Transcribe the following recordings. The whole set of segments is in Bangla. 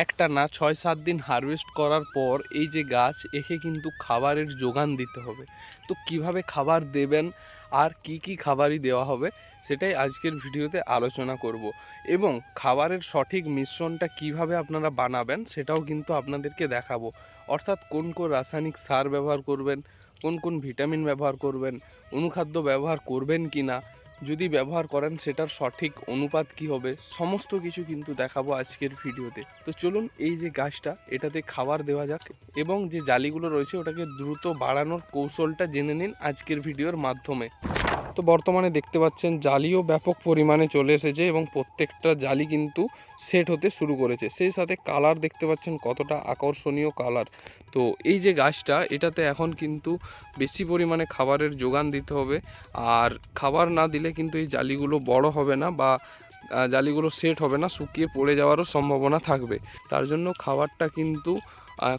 একটা না ছয় সাত দিন হারভেস্ট করার পর এই যে গাছ, একে কিন্তু খাবারের যোগান দিতে হবে। তো কীভাবে খাবার দেবেন আর কি কি খাবারই দেওয়া হবে, সেটাই আজকের ভিডিওতে আলোচনা করব। এবং খাবারের সঠিক মিশ্রণটা কীভাবে আপনারা বানাবেন, সেটাও কিন্তু আপনাদেরকে দেখাবো। অর্থাৎ কোন কোন রাসায়নিক সার ব্যবহার করবেন, কোন কোন ভিটামিন ব্যবহার করবেন, অনুখাদ্য ব্যবহার করবেন কি না যদি ব্যবহার করেন, সেটার সঠিক অনুপাত কি হবে? সমস্ত কিছু কিন্তু দেখাবো আজকের ভিডিওতে। তো চলুন এই যে গাছটা, এটাতে খাবার দেওয়া যাক এবং যে জালিগুলো রয়েছে, ওটাকে দ্রুত বাড়ানোর কৌশলটা জেনে নিন আজকের ভিডিওর মাধ্যমে। তো বর্তমানে দেখতে পাচ্ছেন জালিও ব্যাপক পরিমাণে চলে এসেছে এবং প্রত্যেকটা জালি কিন্তু সেট হতে শুরু করেছে। সেই সাথে কালার দেখতে পাচ্ছেন কতটা আকর্ষণীয় কালার। তো এই যে গাছটা, এটাতে এখন কিন্তু বেশি পরিমাণে খাবারের যোগান দিতে হবে। আর খাবার না দিলে কিন্তু এই জালিগুলো বড় হবে না বা জালিগুলো সেট হবে না, শুকিয়ে পড়ে যাওয়ারও সম্ভাবনা থাকবে। তার জন্য খাবারটা কিন্তু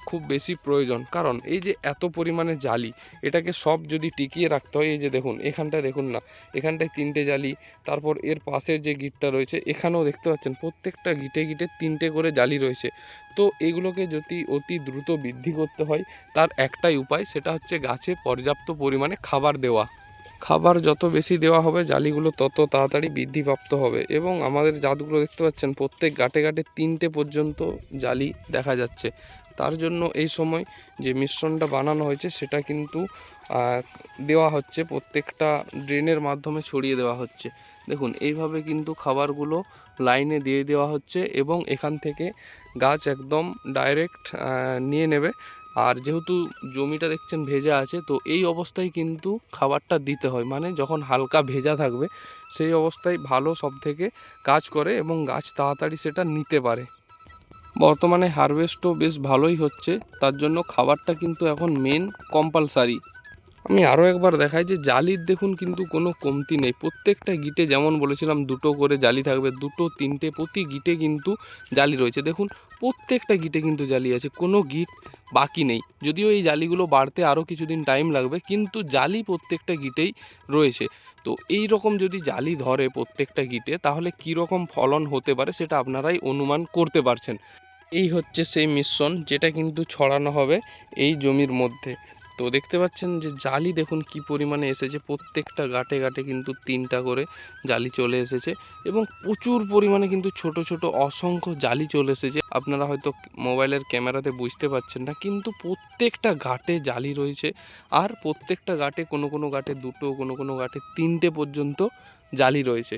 খুব বেশি প্রয়োজন। কারণ এই যে এত পরিমাণে জালি, এটাকে সব যদি টিকিয়ে রাখতে হয়, এই যে দেখুন, এখানটায় দেখুন না, এখানটায় তিনটে জালি, তারপর এর পাশের যে গিটটা রয়েছে, এখানেও দেখতে পাচ্ছেন, প্রত্যেকটা গিটে গিটে তিনটে করে জালি রয়েছে। তো এগুলোকে যদি অতি দ্রুত বৃদ্ধি করতে হয়, তার একটাই উপায়, সেটা হচ্ছে গাছে পর্যাপ্ত পরিমাণে খাবার দেওয়া। খাবার যত বেশি দেওয়া হবে, জালিগুলো তত তাড়াতাড়ি বৃদ্ধিপ্রাপ্ত হবে। এবং আমাদের জাতগুলো দেখতে পাচ্ছেন, প্রত্যেক গাটে গাটে তিনটে পর্যন্ত জালি দেখা যাচ্ছে। তার জন্য এই সময় যে মিশ্রণটা বানানো হয়েছে সেটা কিন্তু দেওয়া হচ্ছে, প্রত্যেকটা ড্রেনের মাধ্যমে ছড়িয়ে দেওয়া হচ্ছে। দেখুন, এইভাবে কিন্তু খাবারগুলো লাইনে দিয়ে দেওয়া হচ্ছে এবং এখান থেকে গাছ একদম ডাইরেক্ট নিয়ে নেবে। আর যেহেতু জমিটা দেখছেন ভেজা আছে, তো এই অবস্থায় কিন্তু খাবারটা দিতে হয়। মানে যখন হালকা ভেজা থাকবে, সেই অবস্থায় ভালো সব থেকে কাজ করে এবং গাছ তাড়াতাড়ি সেটা নিতে পারে। বর্তমানে হারভেস্টও বেশ ভালোই হচ্ছে, তার জন্য খাবারটা কিন্তু এখন মেন কম্পালসারি আমি আরও একবার দেখাই যে জালির দেখুন কিন্তু কোনো কমতি নেই। প্রত্যেকটা গিটে যেমন বলেছিলাম, দুটো করে জালি থাকবে, দুটো, তিনটে, প্রতি গিটে কিন্তু জালি রয়েছে। দেখুন, প্রত্যেকটা গিটে কিন্তু জালি আছে, কোনো গিট বাকি নেই। যদিও এই জালিগুলো বাড়তে আরও কিছুদিন টাইম লাগবে, কিন্তু জালি প্রত্যেকটা গিটেই রয়েছে। তো এই রকম যদি জালি ধরে প্রত্যেকটা গিটে, তাহলে কী রকম ফলন হতে পারে সেটা আপনারাই অনুমান করতে পারছেন। এই হচ্ছে সেই মিশ্রণ যেটা কিন্তু ছড়ানো হবে এই জমির মধ্যে। তো দেখতে পাচ্ছেন যে জালি দেখুন কি পরিমাণে এসেছে। প্রত্যেকটা গাটে গাটে কিন্তু তিনটা করে জালি চলে এসেছে এবং প্রচুর পরিমাণে কিন্তু ছোট ছোট অসংখ্য জালি চলে এসেছে। আপনারা হয়তো মোবাইলের ক্যামেরাতে বুঝতে পারছেন না, কিন্তু প্রত্যেকটা ঘাটে জালি রয়েছে আর প্রত্যেকটা ঘাটে কোনো কোনো ঘাটে দুটো, কোনো কোনো ঘাটে তিনটে পর্যন্ত জালি রয়েছে।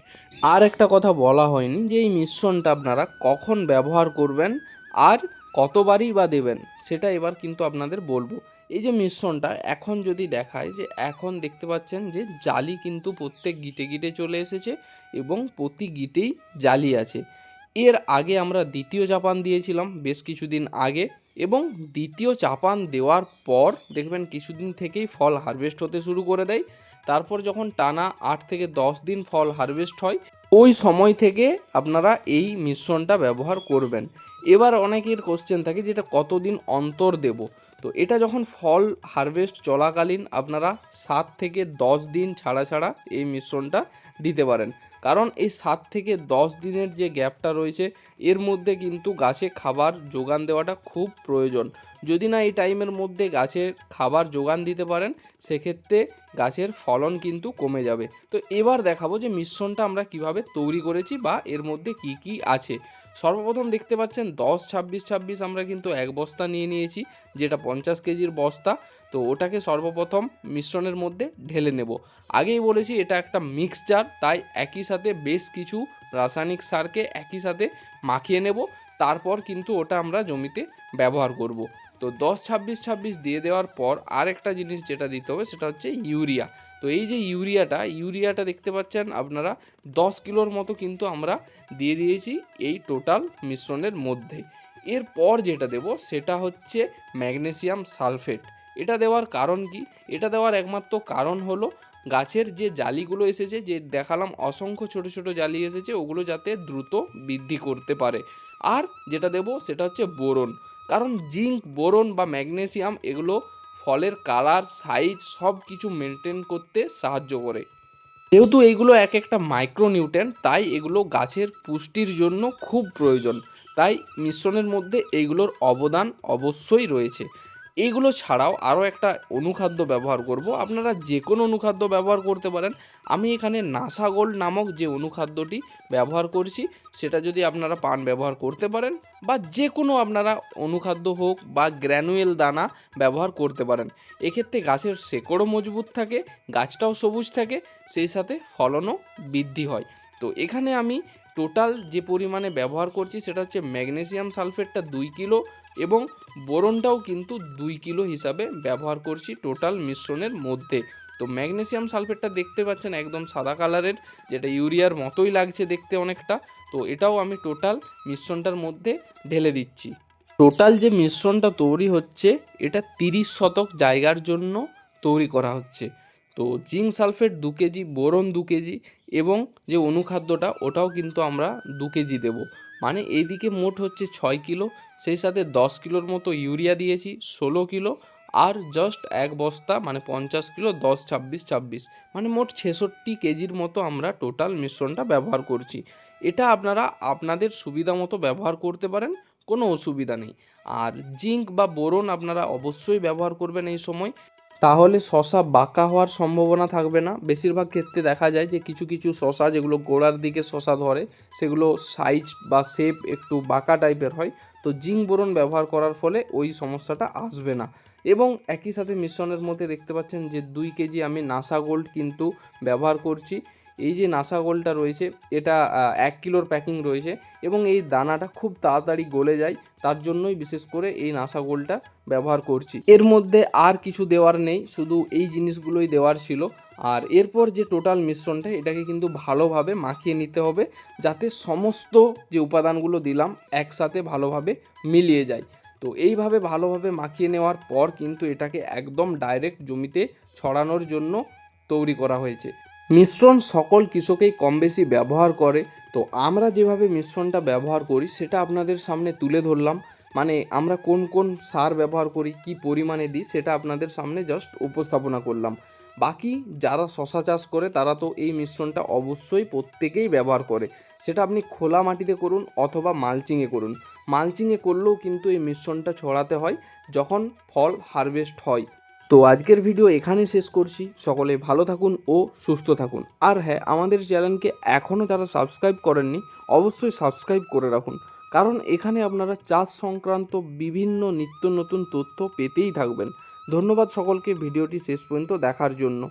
আর একটা কথা বলা হয়নি যে এই মিশ্রণটা আপনারা কখন ব্যবহার করবেন আর কতবারই বা দেবেন, সেটা এবার কিন্তু আপনাদের বলব। এই যে মিশ্রণটা, এখন যদি দেখায় যে এখন দেখতে পাচ্ছেন যে জালি কিন্তু প্রত্যেক গিটে গিটে চলে এসেছে এবং প্রতি গিটেই জালি আছে। এর আগে আমরা দ্বিতীয় চাপান দিয়েছিলাম বেশ কিছুদিন আগে এবং দ্বিতীয় চাপান দেওয়ার পর দেখবেন কিছুদিন থেকেই ফল হারভেস্ট হতে শুরু করে দেয়। তারপর যখন টানা আট থেকে দশ দিন ফল হারভেস্ট হয়, ওই সময় থেকে আপনারা এই মিশ্রণটা ব্যবহার করবেন। এবার অনেকের কোশ্চেন থাকে যে এটা কতদিন অন্তর দেব? তো এটা যখন ফল হারভেস্ট চলাকালীন আপনারা সাত থেকে দশ দিন ছাড়া ছাড়া এই মিশ্রণটা দিতে পারেন। কারণ এই সাত থেকে দশ দিনের যে গ্যাপটা রয়েছে, এর মধ্যে কিন্তু গাছে খাবার যোগান দেওয়াটা খুব প্রয়োজন। যদি না এই টাইমের মধ্যে গাছের খাবার যোগান দিতে পারেন, সেক্ষেত্রে গাছের ফলন কিন্তু কমে যাবে। তো এবার দেখাবো যে মিশ্রণটা আমরা কীভাবে তৈরি করেছি বা এর মধ্যে কি কি আছে। সর্বপ্রথম দেখতে পাচ্ছেন দশ, ছাব্বিশ ছাব্বিশ আমরা কিন্তু এক বস্তা নিয়ে নিয়েছি, যেটা পঞ্চাশ কেজির বস্তা। তো ওটাকে সর্বপ্রথম মিশ্রণের মধ্যে ঢেলে নেব। আগেই বলেছি এটা একটা মিক্সচার, তাই একই সাথে বেশ কিছু রাসায়নিক সারকে একই সাথে মাখিয়ে নেব। তারপর কিন্তু ওটা আমরা জমিতে ব্যবহার করব। তো দশ, ছাব্বিশ ছাব্বিশ দিয়ে দেওয়ার পর আরেকটা জিনিস যেটা দিতে হবে সেটা হচ্ছে ইউরিয়া। তো এই যে ইউরিয়াটা ইউরিয়াটা দেখতে পাচ্ছেন আপনারা, দশ কিলোর মতো কিন্তু আমরা দিয়ে দিয়েছি এই টোটাল মিশ্রণের মধ্যে। এরপর যেটা দেব সেটা হচ্ছে ম্যাগনেসিয়াম সালফেট। এটা দেওয়ার কারণ কি? এটা দেওয়ার একমাত্র কারণ হলো গাছের যে জালিগুলো এসেছে, যে দেখালাম অসংখ্য ছোট ছোট জালি এসেছে, ওগুলো যাতে দ্রুত বৃদ্ধি করতে পারে। আর যেটা দেব সেটা হচ্ছে বোরন। কারণ জিঙ্ক, বোরন বা ম্যাগনেসিয়াম এগুলো ফলের কালার, সাইজ সব কিছু মেনটেন করতে সাহায্য করে। যেহেতু এইগুলো এক একটা মাইক্রোনিউট্রেন তাই এগুলো গাছের পুষ্টির জন্য খুব প্রয়োজন। তাই মিশ্রণের মধ্যে এইগুলোর অবদান অবশ্যই রয়েছে। এইগুলো ছাড়াও আরও একটা অনুখাদ্য ব্যবহার করব। আপনারা যে কোনো অনুখাদ্য ব্যবহার করতে পারেন। আমি এখানে নাসা গোল্ড নামক যে অনুখাদ্যটি ব্যবহার করছি, সেটা যদি আপনারা পান ব্যবহার করতে পারেন বা যে কোনো আপনারা অনুখাদ্য হোক বা গ্র্যানুয়েল দানা ব্যবহার করতে পারেন। এক্ষেত্রে গাছের শেকড়ও মজবুত থাকে, গাছটাও সবুজ থাকে, সেই সাথে ফলনও বৃদ্ধি হয়। তো এখানে আমি টোটাল যে পরিমাণে ব্যবহার করছি সেটা হচ্ছে ম্যাগনেসিয়াম সালফেটটা দুই কিলো এবং বোরনটাও কিন্তু দুই কিলো হিসাবে ব্যবহার করছি টোটাল মিশ্রণের মধ্যে। তো ম্যাগনেসিয়াম সালফেটটা দেখতে পাচ্ছেন একদম সাদা কালারের, যেটা ইউরিয়ার মতোই লাগছে দেখতে অনেকটা। তো এটাও আমি টোটাল মিশ্রণটার মধ্যে ঢেলে দিচ্ছি। টোটাল যে মিশ্রণটা তৈরি হচ্ছে, এটা তিরিশ শতক জায়গার জন্য তৈরি করা হচ্ছে। তো জিঙ্ক সালফেট দু কেজি, বোরন দু কেজি এবং যে অনুখাদ্যটা ওটাও কিন্তু আমরা দু কেজি দেবো। মানে এইদিকে মোট হচ্ছে ছয় কিলো, সেই সাথে দশ কিলোর মতো ইউরিয়া দিয়েছি, ষোলো কিলো আর জাস্ট এক বস্তা মানে পঞ্চাশ কিলো, দশ, ছাব্বিশ ছাব্বিশ। মানে মোট ছেষট্টি কেজির মতো আমরা টোটাল মিশ্রণটা ব্যবহার করছি। এটা আপনারা আপনাদের সুবিধা মতো ব্যবহার করতে পারেন, কোনো অসুবিধা নেই। আর জিঙ্ক বা বোরন আপনারা অবশ্যই ব্যবহার করবেন এই সময়। তাহলে শশা বাঁকা হওয়ার সম্ভাবনা থাকবে না। বেশিরভাগ ক্ষেত্রে দেখা যায় যে কিছু কিছু শশা যেগুলো গোড়ার দিকে শশা ধরে, সেগুলো সাইজ বা শেপ একটু বাঁকা টাইপের হয়। তো জিঙ্ক বোরন ব্যবহার করার ফলে ওই সমস্যাটা আসবে না। এবং একই সাথে মিশ্রণের মধ্যে দেখতে পাচ্ছেন যে দুই কেজি আমি নাসা গোল্ড কিন্তু ব্যবহার করছি। এই যে নাসা গোল্ডটা রয়েছে, এটা এক কিলোর প্যাকিং রয়েছে এবং এই দানাটা খুব তাড়াতাড়ি গলে যায়, তার জন্যই বিশেষ করে এই নাসা গোল্ডটা ব্যবহার করছি। এর মধ্যে আর কিছু দেওয়ার নেই, শুধু এই জিনিসগুলোই দেওয়ার ছিল। আর এরপর যে টোটাল মিশ্রণটা, এটাকে কিন্তু ভালোভাবে মাখিয়ে নিতে হবে, যাতে সমস্ত যে উপাদানগুলো দিলাম একসাথে ভালোভাবে মিলিয়ে যায়। তো এইভাবে ভালোভাবে মাখিয়ে নেওয়ার পর কিন্তু এটাকে একদম ডাইরেক্ট জমিতে ছড়ানোর জন্য তৈরি করা হয়েছে। মিশ্রণ সকল কৃষকেই কম বেশি ব্যবহার করে। তো আমরা যেভাবে মিশ্রণটা ব্যবহার করি, সেটা আপনাদের সামনে তুলে ধরলাম। মানে আমরা কোন কোন সার ব্যবহার করি, কি পরিমাণে দিই, সেটা আপনাদের সামনে জাস্ট উপস্থাপনা করলাম। বাকি যারা শশা চাষ করে, তারা তো এই মিশ্রণটা অবশ্যই প্রত্যেকেই ব্যবহার করে। সেটা আপনি খোলা মাটিতে করুন অথবা মালচিংয়ে করুন। মালচিংয়ে করলেও কিন্তু এই মিশ্রণটা ছড়াতে হয়, যখন ফল হারভেস্ট হয়। তো আজকের ভিডিও এখানেই শেষ করছি। সকলে ভালো থাকুন ও সুস্থ থাকুন। আর হ্যাঁ আমাদের চ্যানেলকে এখনও যারা সাবস্ক্রাইব করেননি, অবশ্যই সাবস্ক্রাইব করে রাখুন। কারণ এখানে আপনারা চাষ সংক্রান্ত বিভিন্ন নিত্য নতুন তথ্য পেতেই থাকবেন। ধন্যবাদ সকলকে, ভিডিওটি শেষ পর্যন্ত দেখার জন্য।